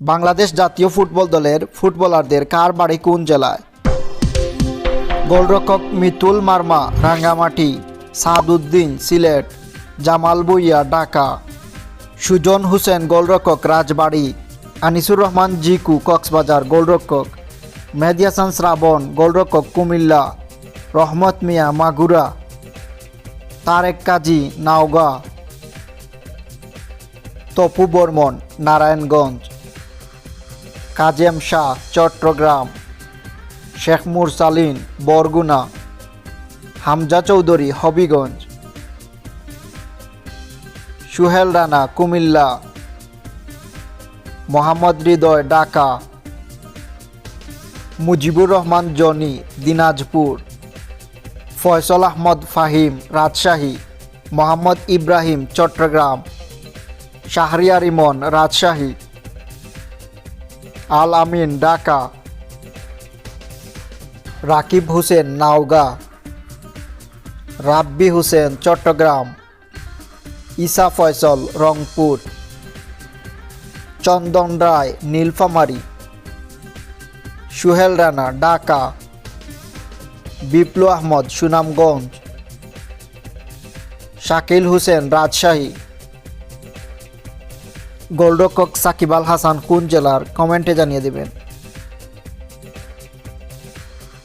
বাংলাদেশ জাতীয় ফুটবল দলের ফুটবলারদের কার বাড়ি কোন জেলায়? গোলরক্ষক মিতুল মার্মা, রাঙ্গামাটি, সাদউদ্দিন, সিলেট, জামাল ভুইয়া, ঢাকা। সুজন হোসেন, গোলরক্ষক, রাজবাড়ি। আনিসুর রহমান, জিকু, কক্সবাজার, গোলরক্ষক। মেহেদি হাসান, শ্রাবণ, গোলরক্ষক, কুমিল্লা। রহমত মিয়া, মাগুরা। তারেক কাজী, নাওগাঁ। তপু বর্মন, নারায়ণগঞ্জ। কাজেম শাহ, চট্টগ্রাম। শেখ মুরসালিন, বরগুনা। হামজা চৌধুরী, হবিগঞ্জ। সুহেল রানা, কুমিল্লা। মোহাম্মদ হৃদয়, ঢাকা। মুজিবুর রহমান, জনি, দিনাজপুর। ফয়সল আহমদ ফাহিম, রাজশাহী। মোহাম্মদ ইব্রাহিম, চট্টগ্রাম। শাহরিয়ার ইমন, রাজশাহী। আল আমিন ঢাকা। রাকিব হোসেন, নাওগাঁ। রাব্বি হোসেন, চট্টগ্রাম। ইসা ফয়সল, রংপুর। চন্দন রায়, নীলফামারী। সুহেল রানা, ঢাকা। বিপ্লু আহমদ, সুনামগঞ্জ। শাকিল হোসেন, রাজশাহী। গোলরক্ষক সাকিব আল হাসান কোন জেলার? কমেন্টে জানিয়ে দেবেন।